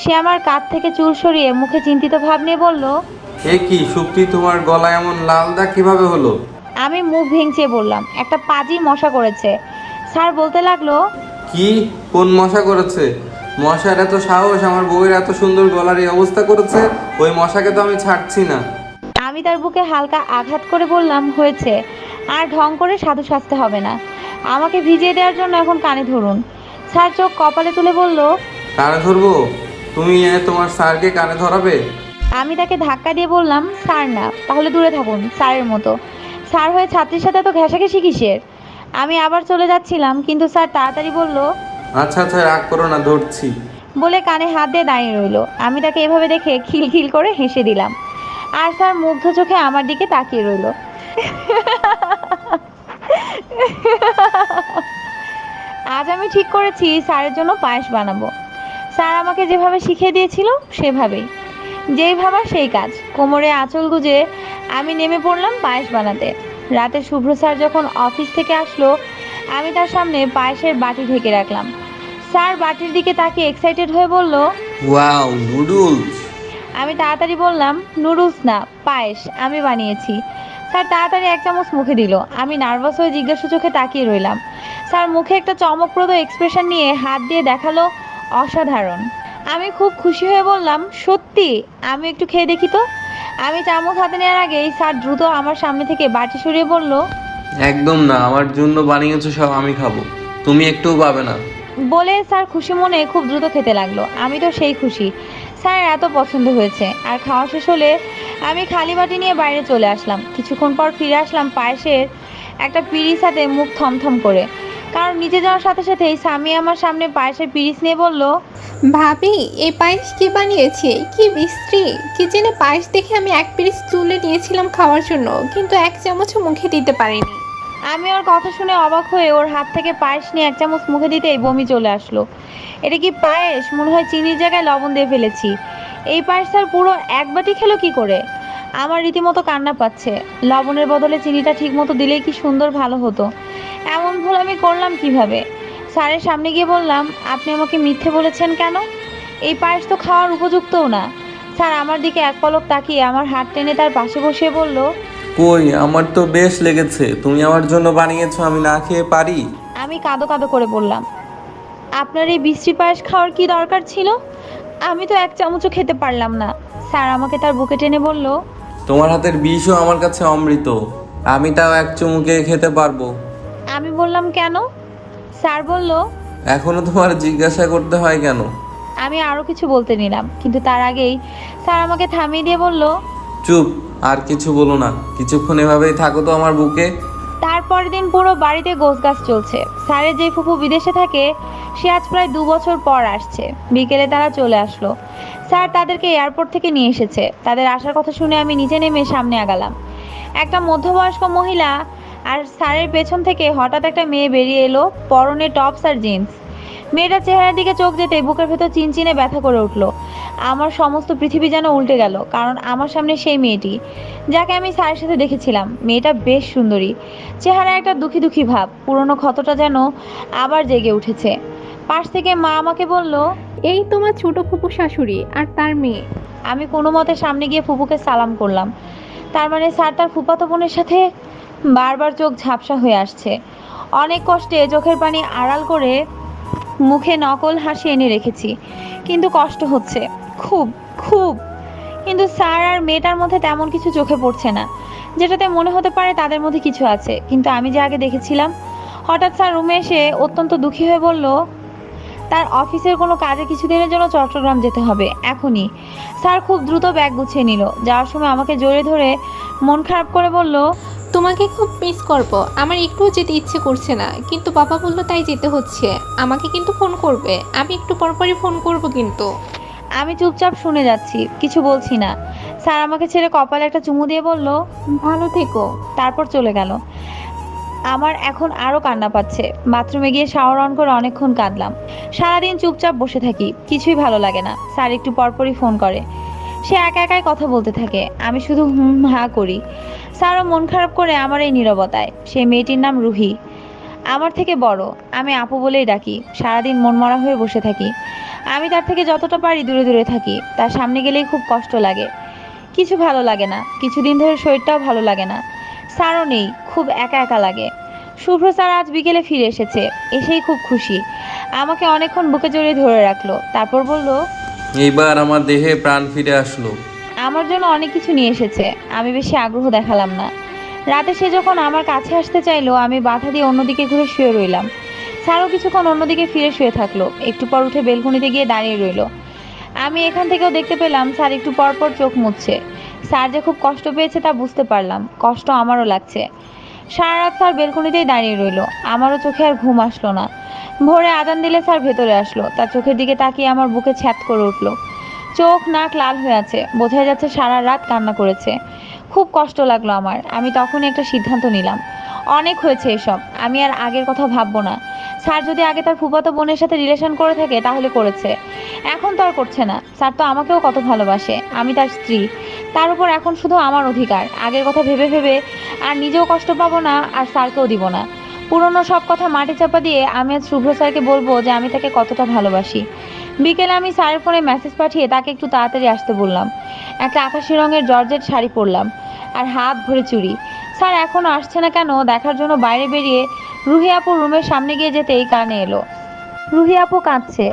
সে আমার কাঁধ থেকে চুল সরিয়ে মুখে চিন্তিত ভাব নিয়ে বলল এ কি সুপ্তি তোমার গলা এমন লাল দাগ কীভাবে হলো? আমি মুখ ভেঙচে বললাম একটা পাজি মশা করেছে। স্যার বলতে লাগল কি? কোন মশা করেছে? মশার এত সাহস আমার বউয়ের এত সুন্দর গলার এই অবস্থা করেছে ওই মশাকে তো আমি ছাড়ছি না। আমি তার বুকে হালকা আঘাত করে বললাম হয়েছে আর ঢং করে সাধু সাজতে হবে না। আমাকে ভিজিয়ে দেওয়ার জন্য এখন কানে ধরুন। স্যার চোখ কপালে তুলে বলল কানে ধরবো? তুমি এ তোমার স্যারকে কানে ধরাবে? আমি তাকে ধাক্কা দিয়ে বললাম স্যার না তাহলে দূরে থাকুন স্যারের মতো। স্যার হয়ে ছাত্রীর সাথে তো ঘেঁষাঘেঁষি কিসের? আমি আবার চলে যাচ্ছিলাম কিন্তু স্যার তাড়াতাড়ি বলল আচ্ছা আচ্ছা রাগ করো না ধরছি। বলে কানে হাত দিয়ে দাঁড়িয়ে রইল। আমি তাকে এভাবে দেখে খিলখিল করে হেসে দিলাম। আর স্যার মুগ্ধ চোখে আমার দিকে তাকিয়ে রইল। আজ আমি ঠিক করেছি স্যারের জন্য পায়েস বানাবো। স্যার আমাকে যেভাবে শিখিয়ে দিয়েছিল সেভাবেই। যেই ভাবা সেই কাজ। কোমরে আঁচল গুজে আমি নেমে পড়লাম পায়েস বানাতে। রাতে শুভ্র স্যার যখন অফিস থেকে আসলো আমি তার সামনে পায়েসের বাটি ঢেকে রাখলাম। স্যার বাটির দিকে তাকিয়ে এক্সাইটেড হয়ে বলল ওয়াও নুডলস আমি তাড়াতাড়ি বললাম নুডলস না পায়েস আমি বানিয়েছি। স্যার তাড়াতাড়ি এক চামচ মুখে দিল। আমি নার্ভাস হয়ে জিজ্ঞাসা চোখে তাকিয়ে রইলাম। স্যার মুখে একটা চমকপ্রদ এক্সপ্রেশন নিয়ে হাত দিয়ে দেখাল অসাধারণ। আমি খুব খুশি হয়ে বললাম সত্যি আমি একটু খেয়ে দেখি তো। আমি চামচ হাতে নেওয়ার আগেই স্যার দ্রুত আমার সামনে থেকে বাটি সরিয়ে বলল একদম না আমার জন্য বানিয়েছো সব আমি খাব। তুমি একটুও পাবে না। বলে স্যার খুশি মনে খুব দ্রুত খেতে লাগল। আমি তো সেই খুশি। স্যার এত পছন্দ হয়েছে। আর খাওয়া শেষ হলে আমি খালি বাটি নিয়ে বাইরে চলে আসলাম। কিছুক্ষণ পর ফিরে আসলাম পায়েসের একটা পিড়ির সাথে মুখ থমথম করে। কারণ নিচে যাওয়ার সাথে সাথেই স্বামী আমার সামনে পায়েসের পিরিস নিয়ে বলল ভাবি এই পায়েস কে বানিয়েছে? কি বিশ্রী! কিচেনে পায়েস দেখে আমি এক পিরিস তুলে নিয়েছিলাম খাওয়ার জন্য কিন্তু এক চামচও মুখে দিতে পারিনি। আমি ওর কথা শুনে অবাক হয়ে ওর হাত থেকে পায়েস নিয়ে এক চামচ মুখে দিতেই বমি চলে আসলো। এটা কি পায়েস? মনে হয় চিনির জায়গায় লবণ দিয়ে ফেলেছি। এই পায়েস স্যার পুরো এক বাটি খেলো কি করে? আমার রীতিমতো কান্না পাচ্ছে। লবণের বদলে চিনিটা ঠিক মতো দিলেই কি সুন্দর ভালো হতো। এমন ভুল আমি করলাম কীভাবে? স্যারের সামনে গিয়ে বললাম আপনি আমাকে মিথ্যে বলেছেন কেন? এই পায়েস তো খাওয়ার উপযুক্তও না। স্যার আমার দিকে এক পলক তাকিয়ে আমার হাত টেনে তার পাশে বসিয়ে বলল কই আমার তো বেশ লেগেছে। তুমি আমার জন্য বানিয়েছো আমি না খেয়ে পারি? আমি কাঁদো কাঁদো করে বললাম আপনার এই বিশ্রী পায়েস খাওয়ার কি দরকার ছিল? আমি তো এক চামচও খেতে পারলাম না। স্যার আমাকে তার বুকে টেনে বলল তোমার হাতের বিষও আমার কাছে অমৃত। আমি তাও এক চুমুকে খেতে পারব। আমি বললাম কেন? স্যার বলল এখনও তোমার জিজ্ঞাসা করতে হয় কেন? আমি আরও কিছু বলতে নিলাম কিন্তু তার আগেই স্যার আমাকে থামিয়ে দিয়ে বলল চুপ আর কিছু বলো না কিছুক্ষণ এভাবেই থাকো তো আমার বুকে। তারপর দিন পুরো বাড়িতে গোছগাছ চলছে। স্যারের যে ফুফু বিদেশে থাকে সে আজ প্রায় দু বছর পর আসছে। বিকেলে তারা চলে আসলো। স্যার তাদেরকে এয়ারপোর্ট থেকে নিয়ে এসেছে। তাদের আসার কথা শুনে আমি নিচে নেমে সামনে আগালাম। একটা মধ্যবয়স্ক মহিলা আর স্যারের পেছন থেকে হঠাৎ একটা মেয়ে বেরিয়ে এলো পরনে টপস আর জিন্স। মেয়েটার চেহারার দিকে চোখ যেতে বুকের ভেতর চিনচিনে ব্যথা করে উঠল। আমার সমস্ত পৃথিবী যেন উল্টে গেল কারণ আমার সামনে সেই মেয়েটি। যাকে আমি স্যারের সাথে দেখেছিলাম মেয়েটা বেশ সুন্দরী। চেহারা একটা দুঃখী দুঃখী ভাব পুরনো ক্ষতটা যেন আবার জেগে উঠেছে। পাশ থেকে মা আমাকে বলল এই তোমার ছোট ফুপু শাশুড়ি আর তার মেয়ে। আমি কোনো মতে সামনে গিয়ে ফুপুকে সালাম করলাম। তার মানে স্যার তার ফুপাতো বোনের সাথে বারবার চোখ ঝাপসা হয়ে আসছে। অনেক কষ্টে চোখের পানি আড়াল করে মুখে নকল হাসি এনে রেখেছি। কিন্তু কষ্ট হচ্ছে। খুব খুব। কিন্তু স্যার আর মেয়েটার মধ্যে তেমন কিছু চোখে পড়ছে না। যেটাতে মনে হতে পারে তাদের মধ্যে কিছু আছে। কিন্তু আমি যে আগে দেখেছিলাম, হঠাৎ স্যার রুমে এসে অত্যন্ত দুঃখী হয়ে বলল তার অফিসের কোনো কাজে কিছুদিনের জন্য চট্টগ্রাম যেতে হবে এখনই। স্যার খুব দ্রুত ব্যাগ গুছিয়ে নিল। যাওয়ার সময় আমাকে জড়িয়ে ধরে মন খারাপ করে বলল তোমাকে খুব মিস করব। আমার একটুও যেতে ইচ্ছে করছে না। কিন্তু বাবা বলল তাই যেতে হচ্ছে। আমাকে কিন্তু ফোন করবে। আমি একটু পরপরই ফোন করব কিন্তু। আমি চুপচাপ শুনে যাচ্ছি কিছু বলছি না। স্যার আমাকে ছেড়ে কপালে একটা চুমু দিয়ে বলল ভালো থেকো। তারপর চলে গেল। আমার এখন আরও কান্না পাচ্ছে। বাথরুমে গিয়ে শাওয়ার অন করে অনেকক্ষণ কাঁদলাম। সারাদিন চুপচাপ বসে থাকি, কিছুই ভালো লাগে না। স্যার একটু পরপরই ফোন করে। সে একা একাই কথা বলতে থাকে। আমি শুধু হুম, হা করি। স্যারও মন খারাপ করে আমার এই নীরবতায়। সেই মেয়েটির নাম রুহি। আমার থেকে বড়। আমি আপু বলেই ডাকি। সারাদিন মনমরা হয়ে বসে থাকি। আমি তার থেকে যতটা পারি দূরে দূরে থাকি। তার সামনে গেলেই খুব কষ্ট লাগে। কিছু ভালো লাগে না। কিছুদিন ধরে শরীরটাও ভালো লাগে না। স্যারও নেই খুব একা একা লাগে। শুভ্র স্যার আজ বিকেলে ফিরে এসেছে এসেই খুব খুশি। আমাকে অনেকক্ষণ বুকে জড়িয়ে ধরে রাখল তারপর বলল এইবার আমার দেহে প্রাণ ফিরে আসলো। আমার জন্য অনেক কিছু নিয়ে এসেছে আমি বেশি আগ্রহ দেখালাম না। রাতে সে যখন আমার কাছে আসতে চাইলো আমি বাধা দিয়ে অন্যদিকে ঘুরে শুয়ে রইলাম। স্যারও কিছুক্ষণ অন্যদিকে ফিরে শুয়ে থাকল একটু পর উঠে বেলকনিতে গিয়ে দাঁড়িয়ে রইল। আমি এখান থেকেও দেখতে পেলাম স্যার একটু পর পর চোখ মুছছে। স্যার যে খুব কষ্ট পেয়েছে তা বুঝতে পারলাম। কষ্ট আমারও লাগছে। সারা রাত স্যার বেলকনিতেই দাঁড়িয়ে রইল। আমারও চোখে আর ঘুম আসলো না। ভোরে আজান দিলে স্যার ভেতরে আসলো। তার চোখের দিকে তাকিয়ে আমার বুকে ছ্যাত করে উঠল। চোখ নাক লাল হয়ে আছে। বোঝা যাচ্ছে সারা রাত কান্না করেছে। খুব কষ্ট লাগল আমার। আমি তখনই একটা সিদ্ধান্ত নিলাম। অনেক হয়েছে এসব। আমি আর আগের কথা ভাববো না। স্যার যদি আগে তার ফুফাতো বোনের সাথে রিলেশন করে থাকে, তাহলে করেছে। এখন তো আর করছে না। স্যার তো আমাকেও কত ভালোবাসে। আমি তার স্ত্রী। তার উপর এখন শুধু আমার অধিকার। আগের কথা ভেবে ভেবে আর নিজেও কষ্ট পাবো না, আর স্যারকেও দিব না। পুরনো সব কথা মাটি চাপা দিয়ে আমি আজ শুভ্র স্যারকে বলব যে আমি তাকে কতটা ভালোবাসি। বিকেলে আমি স্যারের ফোনে মেসেজ পাঠিয়ে তাকে একটু তাড়াতাড়ি আসতে বললাম। একটা আকাশি রঙের জর্জেট শাড়ি পরলাম। আর হাত ভরে চুড়ি। স্যার এখনও আসছে না কেন? দেখার জন্য বাইরে বেরিয়ে রুহি আপুর রুমের সামনে গিয়ে যেতেই কানে এলো। রুহি আপু কাঁদছে।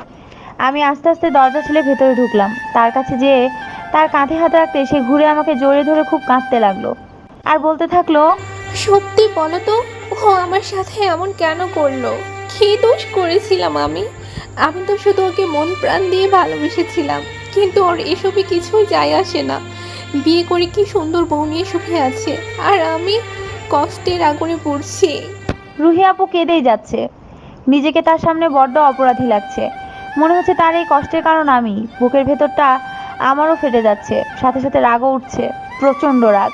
আমি আস্তে আস্তে দরজা ছেলে ভেতরে ঢুকলাম। তার কাছে যেয়ে তার কাঁধে হাত রাখতে সে ঘুরে আমাকে জড়িয়ে ধরে খুব কাঁদতে লাগল আর বলতে থাকল, সত্যি বলো তো, ও আমার সাথে এমন কেন করল? কী দোষ করেছিলাম আমি? আমি তো শুধু ওকে মন প্রাণ দিয়ে ভালোবেসেছিলাম। কিন্তু ওর এসবই কিছুই যায় আসে না। বিয়ে করে কি সুন্দর বউ নিয়ে সুখে আছে? আর আমি কষ্টের আগুনে পড়ছি। রুহি আপু কেঁদেই যাচ্ছে। নিজেকে তার সামনে বড্ড অপরাধী লাগছে। মনে হচ্ছে তার এই কষ্টের কারণ আমি। বুকের ভেতরটা আমারও ফেটে যাচ্ছে। সাথে সাথে রাগও উঠছে। প্রচণ্ড রাগ।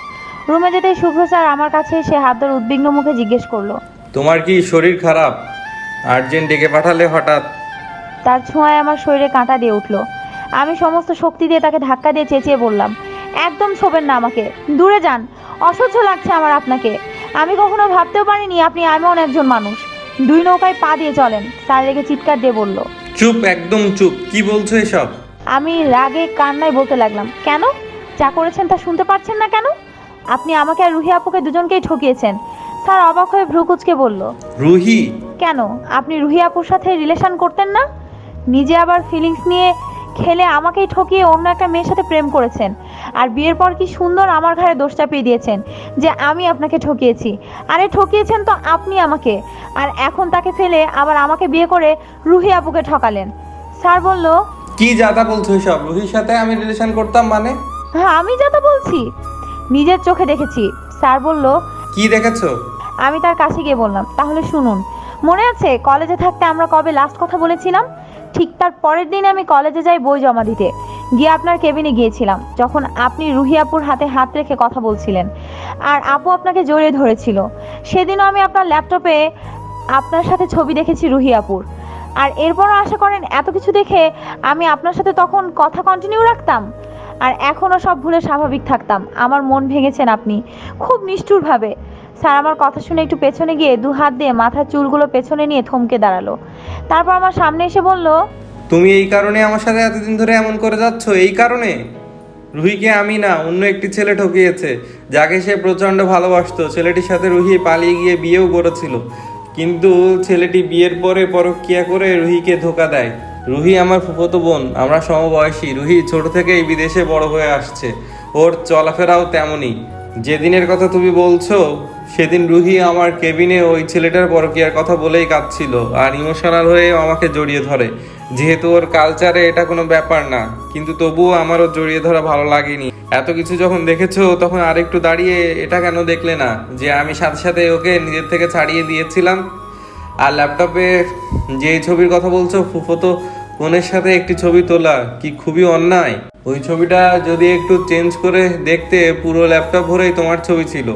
রুমে যেতেই শুভ্র স্যার আমার কাছে এসে হাত ধরে উদ্বিগ্ন মুখে জিজ্ঞেস করল তোমার কি শরীর খারাপ? আর্জেন্ট ডেকে পাঠালে হঠাৎ? তার ছোঁয়ায় আমার শরীরে কাঁটা দিয়ে উঠল। আমি সমস্ত শক্তি দিয়ে তাকে ধাক্কা দিয়ে চেঁচিয়ে বললাম একদম ছোবেন না আমাকে। দূরে যান। অসহ্য লাগছে আমার আপনাকে। আমি কখনো ভাবতেও পারিনি আপনি এমন একজন মানুষ। দুই নৌকায় পা দিয়ে চলেন স্যার রেগে চিৎকার দিয়ে বলল। চুপ একদম চুপ কি বলছো এসব? আমি রাগে কান্নায় বলতে লাগলাম কেন? যা করেছেন তা শুনতে পাচ্ছেন না কেন? আপনি আমাকে আর রুহি আপুকে দুজনকেই ঠকিয়েছেন। স্যার অবাক হয়ে ভ্রুকুচকে বলল রুহি? কেন? আপনি রুহি আপুর সাথে রিলেশন করতেন না? নিজে আবার ফিলিংস নিয়ে খেলে আমাকেই ঠকিয়ে অন্য একটা মেয়ের সাথে প্রেম করেছেন। আর বিয়ের পর কি সুন্দর আমার ঘাড়ে দোষ চাপিয়ে দিয়েছেন যে আমি আপনাকে ঠকিয়েছি। আরে ঠকিয়েছেন তো আপনি আমাকে। আর এখন তাকে ফেলে আবার আমাকে বিয়ে করে রুহি আপুকে ঠকালেন। স্যার বলল কি জাদা বলছো এসব? রুহির সাথে আমি রিলেশন করতাম মানে? হ্যাঁ আমি যা তা বলছি। নিজের চোখে দেখেছি। স্যার বলল কি দেখেছ? আমি তার কাছে গিয়ে বললাম তাহলে শুনুন। মনে আছে কলেজে থাকতে আমরা কবে লাস্ট কথা বলেছিলাম? ঠিক তার পরের দিন আমি কলেজে যাই বই জমা দিতে। গিয়ে আপনার কেবিনে গিয়েছিলাম, যখন আপনি রুহি আপুর হাতে হাত রেখে কথা বলছিলেন। আর আপু আপনাকে জড়িয়ে ধরেছিল। সেদিনও আমি আপনার ল্যাপটপে আপনার সাথে ছবি দেখেছি রুহি আপুর আর এরপরও আশা করেন এত কিছু দেখে আমি আপনার সাথে তখন কথা কন্টিনিউ রাখতাম? আর এখনও সব ভুলে স্বাভাবিক থাকতাম। আমার মন ভেঙেছেন আপনি। খুব নিষ্ঠুরভাবে। স্যার, আমার কথা শুনে একটু পেছনে গিয়ে দু হাত দিয়ে মাথার চুলগুলো পেছনে নিয়ে থমকে দাঁড়াল। তারপর আমার সামনে এসে বলল, তুমি এই কারণে আমার সাথে এতদিন ধরে এমন করে যাচ্ছ? এই কারণে? রুহিকে আমি না, অন্য একটি ছেলে ঠকিয়েছে, যাকে সে প্রচণ্ড ভালোবাসতো। ছেলেটির সাথে রুহি পালিয়ে গিয়ে বিয়েও করেছিল। কিন্তু ছেলেটি বিয়ের পরে পরক্রিয়া করে রুহিকে ধোকা দেয়। রুহি আমার ফুফতো বোন, আমরা সমবয়সী। রুহি ছোট থেকেই বিদেশে বড় হয়ে আসছে। ওর চলাফেরাও তেমনই। যেদিনের কথা তুমি বলছো সেদিন রুহি আমার কেবিনে ওই ছেলেটার পরকীয়ার কথা বলেই কাঁদছিল আর ইমোশনাল হয়ে আমাকে জড়িয়ে ধরে। যেহেতু ওর কালচারে এটা কোনো ব্যাপার না, কিন্তু তবুও আমারও জড়িয়ে ধরা ভালো লাগেনি। এত কিছু যখন দেখেছ, তখন আরেকটু দাঁড়িয়ে এটা কেন দেখলে না? যে আমি সাথে সাথে ওকে নিজের থেকে ছাড়িয়ে দিয়েছিলাম। আর ল্যাপটপে যে ছবির কথা বলছো, ফুফো তো ফোনের সাথে একটি ছবি তোলা, কি খুবই অন্যায়। ওই ছবিটা যদি একটু চেঞ্জ করে দেখতে, পুরো ল্যাপটপ ভরেই তোমার ছবি ছিল।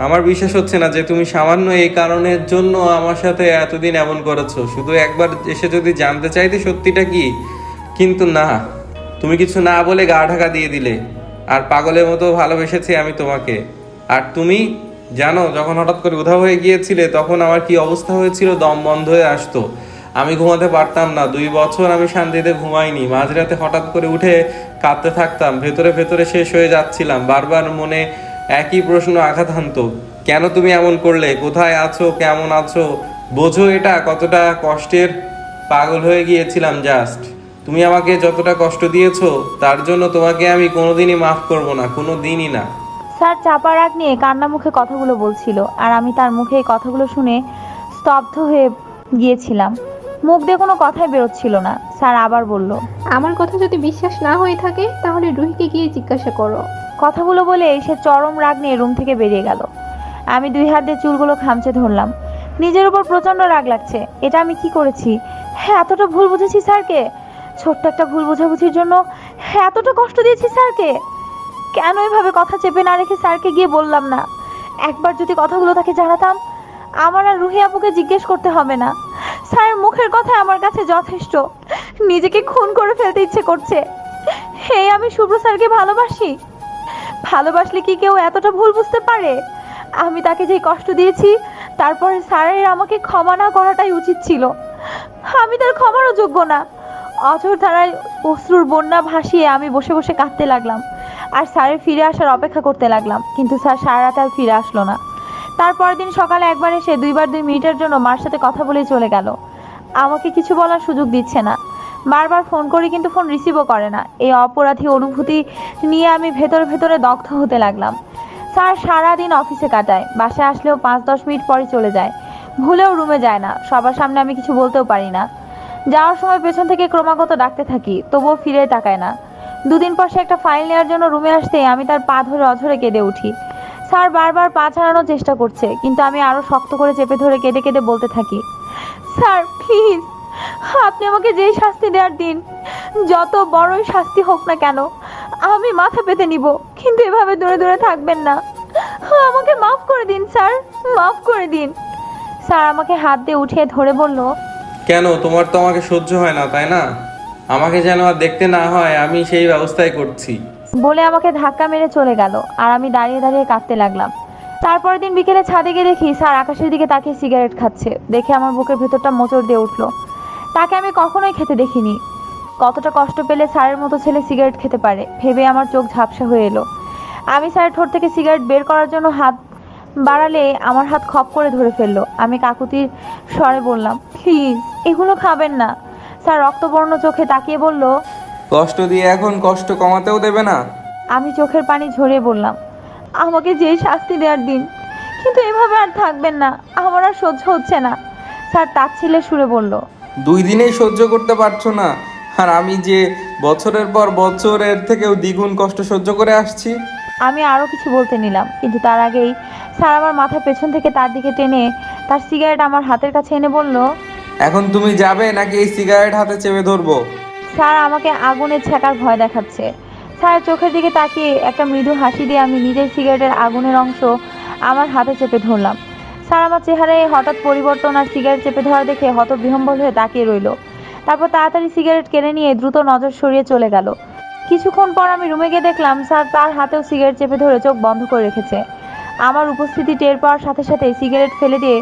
আমার বিশ্বাস হচ্ছে না যে তুমি সামান্য এই কারণের জন্য আমার সাথে এতদিন এমন করেছ। শুধু একবার এসে যদি জানতে চাইতে সত্যিটা কি? কিন্তু না। তুমি কিছু না বলে গা ঢাকা দিয়ে দিলে। আর পাগলের মতো ভালোবেসেছি আমি তোমাকে। আর তুমি জানো, যখন হঠাৎ করে উধাও হয়ে গিয়েছিলে, তখন আমার কি অবস্থা হয়েছিল? দম বন্ধ হয়ে আসতো। আমি ঘুমাতে পারতাম না। দুই বছর আমি শান্তিতে ঘুমাইনি। মাঝরাতে হঠাৎ করে উঠে কাঁদতে থাকতাম। ভেতরে ভেতরে শেষ হয়ে যাচ্ছিলাম। বারবার মনে একই প্রশ্ন আঘাত হানতো কেন তুমি এমন করলে? কোথায় আছো? কেমন আছো? বোঝো এটা কতটা কষ্টের। পাগল হয়ে গিয়েছিলাম জাস্ট তুমি আমাকে যতটা কষ্ট দিয়েছ তার জন্য তোমাকে আমি কোনোদিনই মাফ করব না কোনো দিনই না। স্যার চাপা রাগ নিয়ে কান্না মুখে কথাগুলো বলছিল আর আমি তার মুখে এই কথাগুলো শুনে স্তব্ধ হয়ে গিয়েছিলাম। মুখ দিয়ে কোনো কথাই বেরোচ্ছিল না। স্যার আবার বলল আমার কথা যদি বিশ্বাস না হয়ে থাকে তাহলে রুহিকে গিয়ে জিজ্ঞাসা করো। কথাগুলো বলে সে চরম রাগ নিয়ে রুম থেকে বেরিয়ে গেল। আমি দুই হাত দিয়ে চুলগুলো খামচে ধরলাম। নিজের উপর প্রচণ্ড রাগ লাগছে। এটা আমি কি করেছি? হ্যাঁ এতটা ভুল বুঝেছি স্যারকে। ছোট্ট একটা ভুল বোঝাবুঝির জন্য হ্যাঁ এতটা কষ্ট দিয়েছি স্যারকে। কেন এভাবে কথা চেপে না রেখে স্যারকে গিয়ে বললাম না? একবার যদি কথাগুলো তাকে জানাতাম, আমার আর রুহি আপুকে জিজ্ঞেস করতে হবে না। স্যারের মুখের কথা আমার কাছে যথেষ্ট। নিজেকে খুন করে ফেলতে ইচ্ছে করছে। এই আমি শুভ্র স্যারকে ভালোবাসি। ভালোবাসলে কি কেউ এতটা ভুল বুঝতে পারে? আমি তাকে যে কষ্ট দিয়েছি, তারপরে স্যারের আমাকে ক্ষমা না করাটাই উচিত ছিল। আমি তার ক্ষমারও যোগ্য না। অঝর ধারায় অশ্রুর বন্যা ভাসিয়ে আমি বসে বসে কাঁদতে লাগলাম আর স্যারের ফিরে আসার অপেক্ষা করতে লাগলাম। কিন্তু স্যার সারা রাত আর ফিরে আসলো না। তারপরের দিন সকালে একবার এসে দুইবার দুই মিনিটের জন্য মার সাথে কথা বলেই চলে গেল। আমাকে কিছু বলার সুযোগ দিচ্ছে না। বারবার ফোন করি কিন্তু ফোন রিসিভও করে না। এই অপরাধী অনুভূতি নিয়ে আমি ভেতরে ভেতরে দগ্ধ হতে লাগলাম। স্যার, সারাদিন অফিসে কাটায়। বাসায় আসলেও পাঁচ দশ মিনিট পরই চলে যায়। ভুলেও রুমে যায় না। সবার সামনে আমি কিছু বলতেও পারি না। যাওয়ার সময় পেছন থেকে ক্রমাগত ডাকতে থাকি, তবুও ফিরে তাকায় না। দুদিন পর সে একটা ফাইল নেওয়ার জন্য রুমে আসতে আমি তার পা ধরে অঝরে কেঁদে উঠি। স্যার, বারবার পা ছাড়ানোর চেষ্টা করছে, কিন্তু আমি আরও শক্ত করে চেপে ধরে কেঁদে কেঁদে বলতে থাকি, স্যার, প্লিজ আপনি আমাকে যেই শাস্তি দেওয়ার দিন যত বড়ই শাস্তি হোক না কেন আমি মাথা পেতে নিব কিন্তু এভাবে দূরে দূরে থাকবেন না। আমাকে মাফ করে দিন স্যার মাফ করে দিন। স্যার আমাকে হাত দিয়ে উঠিয়ে ধরে বলল কেন? তোমার তো আমাকে সহ্য হয় না তাই না? আমাকে যেন আর দেখতে না হয় আমি সেই ব্যবস্থাই করছি। বলে আমাকে ধাক্কা মেরে চলে গেল আর আমি দাঁড়িয়ে দাঁড়িয়ে কাঁদতে লাগলাম। তারপরের দিন বিকেলে ছাদে গিয়ে দেখি স্যার আকাশের দিকে তাকিয়ে সিগারেট খাচ্ছে। দেখে আমার বুকের ভেতরটা মোচড় দিয়ে উঠল। তাকে আমি কখনোই খেতে দেখিনি। কতটা কষ্ট পেলে স্যারের মতো ছেলে সিগারেট খেতে পারে ভেবে আমার চোখ ঝাপসা হয়ে এলো। আমি স্যারের ঠোঁট থেকে সিগারেট বের করার জন্য হাত বাড়ালে আমার হাত খপ করে ধরে ফেলল। আমি কাকুতির স্বরে বললাম প্লিজ এগুলো খাবেন না। স্যার রক্তবর্ণ চোখে তাকিয়ে বলল কষ্ট দিয়ে এখন কষ্ট কমাতেও দেবে না। আমি চোখের পানি ঝরিয়ে বললাম আমাকে যেই শাস্তি দেওয়ার দিন কিন্তু এভাবে আর থাকবেন না আমার আর সহ্য হচ্ছে না। স্যার তাচ্ছিলের সুরে বলল দুই দিনেই সহ্য করতে পারছ না। আর আমি যে বছরের পর বছরের থেকেও দ্বিগুণ কষ্ট সহ্য করে আসছি। আমি আরও কিছু বলতে নিলাম কিন্তু তার আগেই স্যার আমার মাথা পেছন থেকে তার দিকে টেনে তার সিগারেট আমার হাতের কাছে এনে বলল এখন তুমি যাবে নাকি এই সিগারেট হাতে চেপে ধরবো? স্যার আমাকে আগুনের ছ্যাঁকার ভয় দেখাচ্ছে। স্যার চোখের দিকে তাকিয়ে একটা মৃদু হাসি দিয়ে আমি নিজের সিগারেটের আগুনের অংশ আমার হাতে চেপে ধরলাম। স্যার আমার চেহারায় হঠাৎ পরিবর্তন আর সিগারেট চেপে ধরা দেখে হতবিহম্বল হয়ে তাকিয়ে রইল। তারপর তাড়াতাড়ি সিগারেট কেড়ে নিয়ে দ্রুত নজর সরিয়ে চলে গেল। কিছুক্ষণ পর আমি রুমে গিয়ে দেখলাম, স্যার তার হাতেও সিগারেট চেপে ধরে চোখ বন্ধ করে রেখেছে। আমার উপস্থিতি টের পাওয়ার সাথে সাথে সিগারেট ফেলে দিয়ে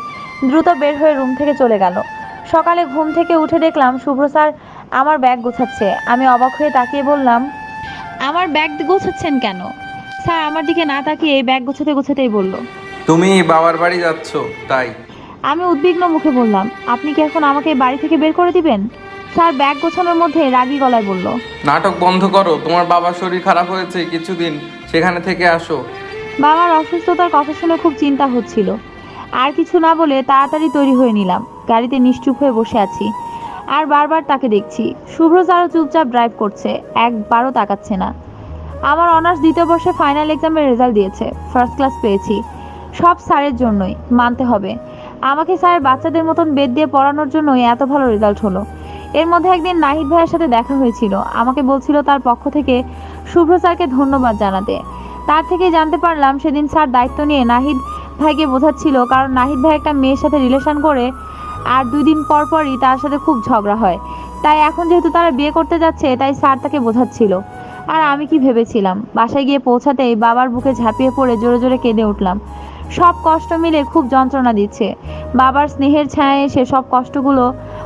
দ্রুত বের হয়ে রুম থেকে চলে গেল। সকালে ঘুম থেকে উঠে দেখলাম, শুভ্র স্যার আমার ব্যাগ গোছাচ্ছে। আমি অবাক হয়ে তাকিয়ে বললাম, আমার ব্যাগ গোছাচ্ছেন কেন? স্যার আমার দিকে না তাকিয়ে ব্যাগ গোছাতে গোছাতেই বলল। তুমি বাবার বাড়ি যাচ্ছ তাই। আমি উদ্বিগ্ন মুখে বললাম আপনি কি এখন আমাকে বাড়ি থেকে বের করে দিবেন? স্যার ব্যাগ গোছানোর মধ্যে রাগী গলায় বলল। নাটক বন্ধ করো তোমার বাবার শরীর খারাপ হয়েছে কিছুদিন সেখানে থেকে আসো। বাবার অসুস্থতার কথা শুনে খুব চিন্তা হচ্ছিল। আর কিছু না বলে তাড়াতাড়ি তৈরি হয়ে নিলাম গাড়িতে নিশ্চুপ হয়ে বসে আছি। আর বারবার তাকে দেখছি। শুভ্র স্যারও চুপচাপ ড্রাইভ করছে একবারও তাকাচ্ছে না। আমার অনার্স দ্বিতীয় বর্ষে ফাইনাল এক্সামের রেজাল্ট দিয়েছে ফার্স্ট ক্লাস পেয়েছি। সব স্যারের জন্যই, মানতে হবে। আমাকে স্যারের বাচ্চাদের মতন বেদ দিয়ে পড়ানোর জন্যই এত ভালো রেজাল্ট হলো। এর মধ্যে একদিন নাহিদ ভাইয়ের সাথে দেখা হয়েছিল। আমাকে বলছিল তার পক্ষ থেকে, শুভ্র স্যারকে ধন্যবাদ জানাতে। তার থেকে জানতে পারলাম সেদিন স্যার দায়িত্ব নিয়ে নাহিদ ভাইকে বোঝাচ্ছিল, কারণ নাহিদ ভাই একটা মেয়ের সাথে রিলেশন করে আর দুই দিন পর পরই তার সাথে খুব ঝগড়া হয়। তাই এখন যেহেতু তারা বিয়ে করতে যাচ্ছে, তাই স্যার তাকে বোঝাচ্ছিল। আর আমি কি ভেবেছিলাম? বাসায় গিয়ে পৌঁছাতেই বাবার বুকে ঝাঁপিয়ে পড়ে জোরে জোরে কেঁদে উঠলাম। সব কষ্ট মিলে খুব যন্ত্রণা দিচ্ছে। বাবার স্নেহের ছায়া এসে সব কষ্টগুলো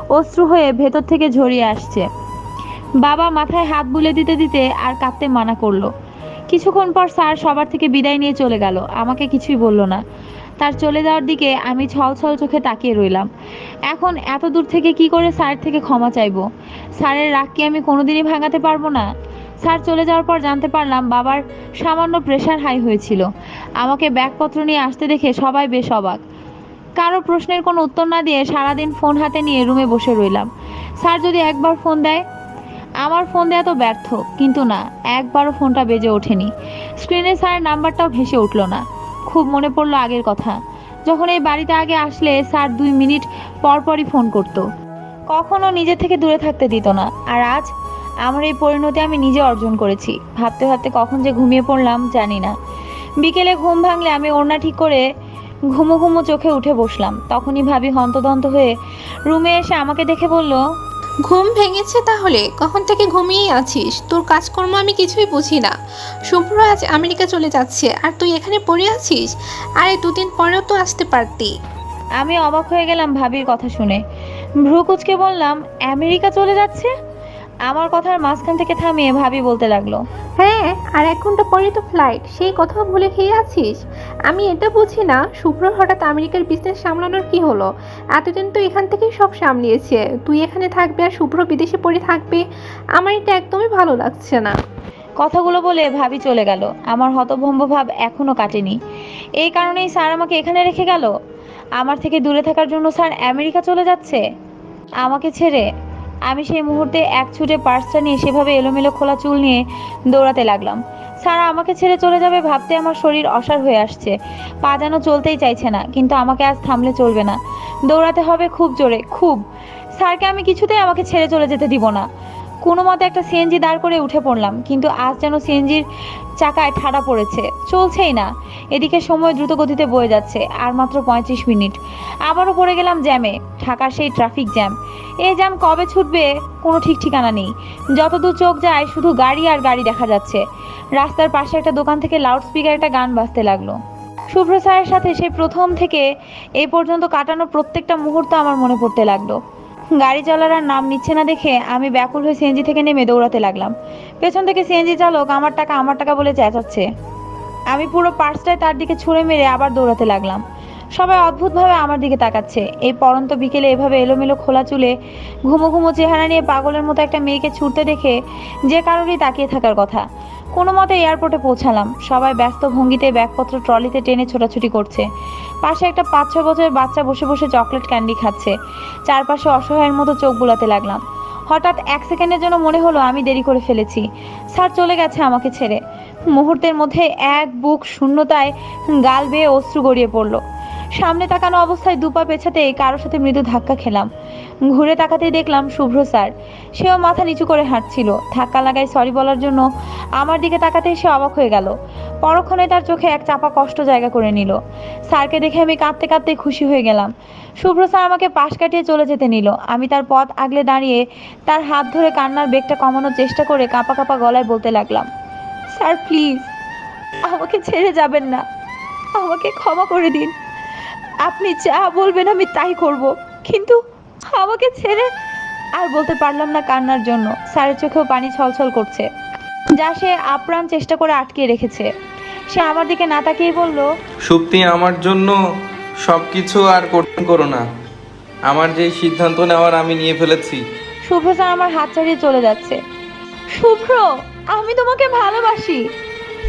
অশ্রু হয়ে ভেতর থেকে ঝরিয়ে আসছে। বাবা মাথায় হাত বুলে দিতে দিতে আর কাঁদতে মানা করল। কিছুক্ষণ পর স্যার সবার থেকে বিদায় নিয়ে চলে গেল। আমাকে কিছুই বলল না। তার চলে যাওয়ার দিকে আমি ছল ছল চোখে তাকিয়ে রইলাম। এখন এত দূর থেকে কি করে স্যার থেকে ক্ষমা চাইব? স্যারের রাগ কি আমি কোনোদিনই ভাঙাতে পারব না? স্যার চলে যাওয়ার পর জানতে পারলাম বাবার সামান্য প্রেশার হাই হয়েছিল। আমাকে ব্যাগপত্র নিয়ে আসতে দেখে সবাই বেশ অবাক। কারও প্রশ্নের কোনো উত্তর না দিয়ে সারাদিন ফোন হাতে নিয়ে রুমে বসে রইলাম। স্যার যদি একবার ফোন দেয়? আমার ফোন দেওয়া তো ব্যর্থ, কিন্তু না, একবারও ফোনটা বেজে ওঠেনি। স্ক্রিনে স্যারের নাম্বারটাও ভেসে উঠল না। খুব মনে পড়ল আগের কথা। যখন এই বাড়িতে আগে আসলে স্যার দুই মিনিট পর পরই ফোন করত। কখনো নিজে থেকে দূরে থাকতে দিত না। আর আজ আমার এই পরিণতি আমি নিজে অর্জন করেছি। ভাবতে ভাবতে কখন যে ঘুমিয়ে পড়লাম জানি না। বিকেলে ঘুম ভাঙলে আমি ওড়না ঠিক করে ঘুমো ঘুমো চোখে উঠে বসলাম। তখনই ভাবি হন্তদন্ত হয়ে রুমে এসে আমাকে দেখে বলল ঘুম ভেঙেছে তাহলে? কখন থেকে ঘুমিয়েই আছিস? তোর কাজকর্ম আমি কিছুই বুঝি না। শুভ্র আজ আমেরিকা চলে যাচ্ছে। আর তুই এখানে পড়ে আছিস? আরে দুদিন পরেও তো আসতে পারতি। আমি অবাক হয়ে গেলাম ভাবির কথা শুনে। ভ্রু কুচকে বললাম আমেরিকা চলে যাচ্ছে? আমার কথার মাঝখান থেকে থামিয়ে ভাবি বলতে লাগল। হ্যাঁ আর এক ঘণ্টা পরে তো ফ্লাইট সেই কথা ভুলে খেয়ে আছিস? আমি এটা বুঝি না শুভ্র হঠাৎ আমেরিকার বিজনেস সামলানোর কি হলো? এতদিন তো এখান থেকেই সব সামলিয়েছে। তুই এখানে থাকবে আর শুভ্র বিদেশে পড়ে থাকবে আমার এটা একদমই ভালো লাগছে না। কথাগুলো বলে ভাবি চলে গেল। আমার হতভম্ব ভাব এখনও কাটেনি। এই কারণেই স্যার আমাকে এখানে রেখে গেল? আমার থেকে দূরে থাকার জন্য স্যার আমেরিকা চলে যাচ্ছে? আমাকে ছেড়ে আমি সেই মুহূর্তে এক ছুটে পার্সটা নিয়ে সেভাবে এলোমেলো খোলা চুল নিয়ে দৌড়াতে লাগলাম। সারা আমাকে ছেড়ে চলে যাবে ভাবতে আমার শরীর অসার হয়ে আসছে। পা যেন চলতেই চাইছে না, কিন্তু আমাকে আজ থামলে চলবে না। দৌড়াতে হবে খুব জোরে, খুব। স্যারকে আমি কিছুতেই আমাকে ছেড়ে চলে যেতে দিব না। কোনো মতে একটা সিএনজি দাঁড় করে উঠে পড়লাম, কিন্তু আজ যেন সিএনজির চাকায় ঠাড়া পড়েছে। চলছেই না। এদিকে সময় দ্রুত গতিতে বয়ে যাচ্ছে, আর মাত্র পঁয়ত্রিশ মিনিট। আবারও পড়ে গেলাম জ্যামে, ঢাকার সেই ট্রাফিক জ্যাম। এ জ্যাম কবে ছুটবে কোনো ঠিক ঠিকানা নেই। যতদূর চোখ যায়, শুধু গাড়ি আর গাড়ি দেখা যাচ্ছে। রাস্তার পাশে একটা দোকান থেকে লাউড স্পিকার একটা গান বাজতে লাগল। শুভ্র স্যারের সাথে সেই প্রথম থেকে এই পর্যন্ত কাটানো প্রত্যেকটা মুহূর্ত আমার মনে পড়তে লাগল। গাড়ি চালার আর নাম নিচ্ছে না দেখে আমি ব্যাকুল হয়ে সিএনজি থেকে নেমে দৌড়াতে লাগলাম। পেছন থেকে সিএনজি চালক আমার টাকা আমার টাকা বলে চেঁচাচ্ছে। আমি পুরো পার্সটায় তার দিকে ছুঁড়ে মেরে আবার দৌড়াতে লাগলাম। সবাই অদ্ভুতভাবে আমার দিকে তাকাচ্ছে। এই পরন্ত বিকেলে এভাবে এলোমেলো খোলা চুলে ঘুমো ঘুমো চেহারা নিয়ে পাগলের মতো একটা মেয়েকে ছুটতে দেখে যে কারোরই তাকিয়ে থাকার কথা। কোনো মতে এয়ারপোর্টে পৌঁছালাম। সবাই ব্যস্ত ভঙ্গিতে ব্যাগপত্র ট্রলিতে টেনে ছোটাছুটি করছে। পাশে একটা পাঁচ ছ বছরের বাচ্চা বসে বসে চকলেট ক্যান্ডি খাচ্ছে। চারপাশে অসহায়ের মতো চোখ বুলাতে লাগলাম। হঠাৎ এক সেকেন্ডের জন্য মনে হলো আমি দেরি করে ফেলেছি। স্যার চলে গেছে আমাকে ছেড়ে। মুহূর্তের মধ্যে এক বুক শূন্যতায় গাল বেয়ে অশ্রু গড়িয়ে পড়ল। সামনে তাকানো অবস্থায় দুপা পেছাতে কারোর সাথে মৃদু ধাক্কা খেলাম। ঘুরে তাকাতেই দেখলাম শুভ্র স্যার। সেও মাথা নিচু করে হাঁটছিল। ধাক্কা লাগায় সরি বলার জন্য আমার দিকে তাকাতেই সে অবাক হয়ে গেল। পরক্ষণে তার চোখে এক চাপা কষ্ট জায়গা করে নিল। স্যারকে দেখে আমি কাঁদতে কাঁদতে খুশি হয়ে গেলাম। শুভ্র স্যার আমাকে পাশ কাটিয়ে চলে যেতে নিল। আমি তার পথ আগলে দাঁড়িয়ে তার হাত ধরে কান্নার বেগটা কমানোর চেষ্টা করে কাঁপা কাঁপা গলায় বলতে লাগলাম, স্যার প্লিজ আমাকে ছেড়ে যাবেন না। আমাকে ক্ষমা করে দিন। আপনি যা বলবেন আমি তাই করব। কিন্তু আমাকে ছেড়ে আর বলতে পারলাম না কান্নার জন্য। স্যারের চোখেও পানি ছলছল করছে। যা সে আপ্রাণ চেষ্টা করে আটকে রেখেছে। সে আমার দিকে না তাকিয়ে বলল সুপ্তি আমার জন্য সব কিছু আর কঠিন করো না। আমার যেই সিদ্ধান্ত নেওয়ার আমি নিয়ে ফেলেছি। শুভ্র স্যার আমার হাত ছাড়িয়ে চলে যাচ্ছে। শুভ্র আমি তোমাকে ভালোবাসি।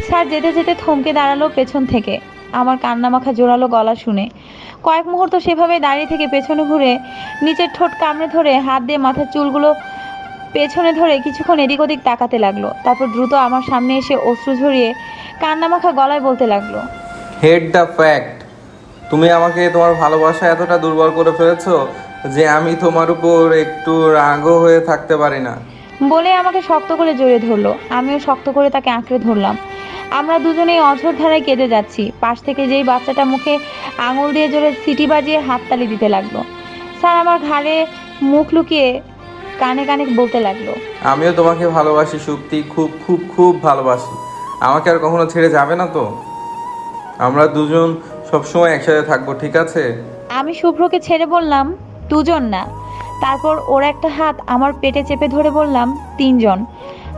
স্যার যেতে যেতে থমকে দাঁড়াল পেছন থেকে। আমার কান্না মাখা জোরালো গলা শুনে। কয়েক মুহূর্ত সেভাবে দাঁড়িয়ে থেকে পেছনে ঘুরে নিচের ঠোঁট কামড়ে ধরে হাত দিয়ে মাথার চুলগুলো পেছনে ধরে কিছুক্ষণ এদিক ওদিক তাকাতে লাগল। তারপর দ্রুত আমার সামনে এসে অশ্রু ঝরিয়ে কান্না মাখা গলায় বলতে লাগল হেড দ্য ফ্যাক্ট তুমি আমাকে তোমার ভালোবাসা এতটা দুর্বল করে ফেলেছো যে আমি তোমার উপর একটু রাগও হয়ে থাকতে পারি না। বলে আমাকে শক্ত করে জড়িয়ে ধরলো। আমিও শক্ত করে তাকে আঁকড়ে ধরলাম। আমরা দুজনেই অঝোর ধারায় কেঁদে যাচ্ছি। পাশ থেকে যেই বাচ্চাটা মুখে আঙুল দিয়ে জোরে সিটি বাজিয়ে হাততালি দিতে লাগল। স্যার আমার ঘাড়ে মুখ লুকিয়ে কানে কানে বলতে লাগল। আমিও তোমাকে ভালোবাসি সুক্তি খুব খুব খুব ভালোবাসি। আমাকে আর কখনো ছেড়ে যাবে না তো? আমরা দুজন সবসময় একসাথে থাকব ঠিক আছে? আমি শুভ্রকে ছেড়ে বললাম দুজন না। তারপর ওর একটা হাত আমার পেটে চেপে ধরে বললাম তিনজন।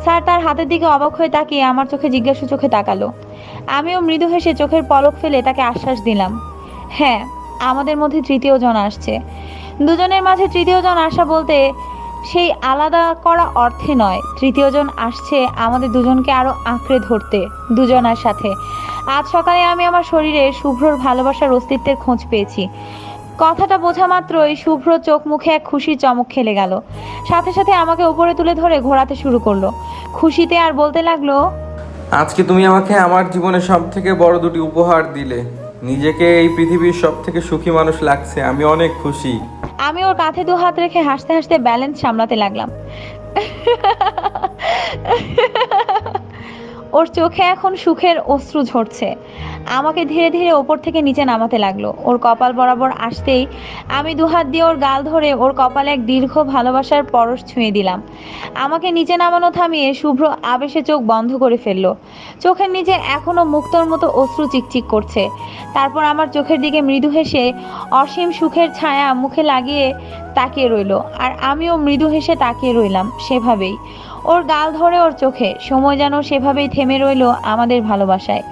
স্যার তার হাতের দিকে অবাক হয়ে তাকিয়ে আমার চোখে জিজ্ঞাসু চোখে তাকালো। আমিও মৃদু হেসে চোখের পলক ফেলে তাকে আশ্বাস দিলাম। হ্যাঁ আমাদের মধ্যে তৃতীয় জন আসছে। দুজনের মাঝে তৃতীয় জন আসা বলতে সেই আলাদা করা অর্থে নয়। তৃতীয় জন আসছে আমাদের দুজনকে আরও আঁকড়ে ধরতে, দুজনার সাথে। আজ সকালে আমি আমার শরীরে শুভ্রর ভালোবাসার অস্তিত্বের খোঁজ পেয়েছি। কথাটা বোঝা মাত্রই শুভ্র চোখ মুখে এক খুশির চমক খেলে গেল। সাথে সাথে আমাকে উপরে তুলে ধরে ঘোরাতে শুরু করল। খুশিতে আর বলতে লাগল আজকে তুমি আমাকে আমার জীবনের সব থেকে বড় দুটি উপহার দিলে। নিজেকে এই পৃথিবীর সব থেকে সুখী মানুষ লাগছে আমি অনেক খুশি। আমি ওর কাঁধে দু হাত রেখে হাসতে হাসতে ব্যালেন্স সামলাতে লাগলাম। ওর চোখে এখন সুখের অশ্রু ঝরছে। আমাকে ধীরে ধীরে ওপর থেকে নিচে নামাতে লাগল। ওর কপাল বরাবর আসতেই আমি দুহাত দিয়ে ওর গাল ধরে ওর কপালে এক দীর্ঘ ভালোবাসার পরশ ছুঁয়ে দিলাম। আমাকে নিচে নামানো থামিয়ে শুভ্র আবেশে চোখ বন্ধ করে ফেলল। চোখের নিচে এখনও মুক্তর মতো অশ্রু চিকচিক করছে। তারপর আমার চোখের দিকে মৃদু হেসে অসীম সুখের ছায়া মুখে লাগিয়ে তাকিয়ে রইল। আর আমিও মৃদু হেসে তাকিয়ে রইলাম সেভাবেই। ওর গাল ধরে ওর চোখে। সময় যেন সেভাবেই থেমে রইল আমাদের ভালোবাসায়।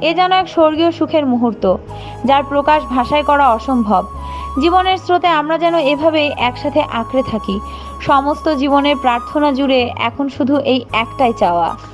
এ যেন এক স্বর্গীয় সুখের মুহূর্ত, যার প্রকাশ ভাষায় করা অসম্ভব। জীবনের স্রোতে আমরা যেন এভাবেই একসাথে আঁকড়ে থাকি। সমস্ত জীবনের প্রার্থনা জুড়ে এখন শুধু এই একটাই চাওয়া।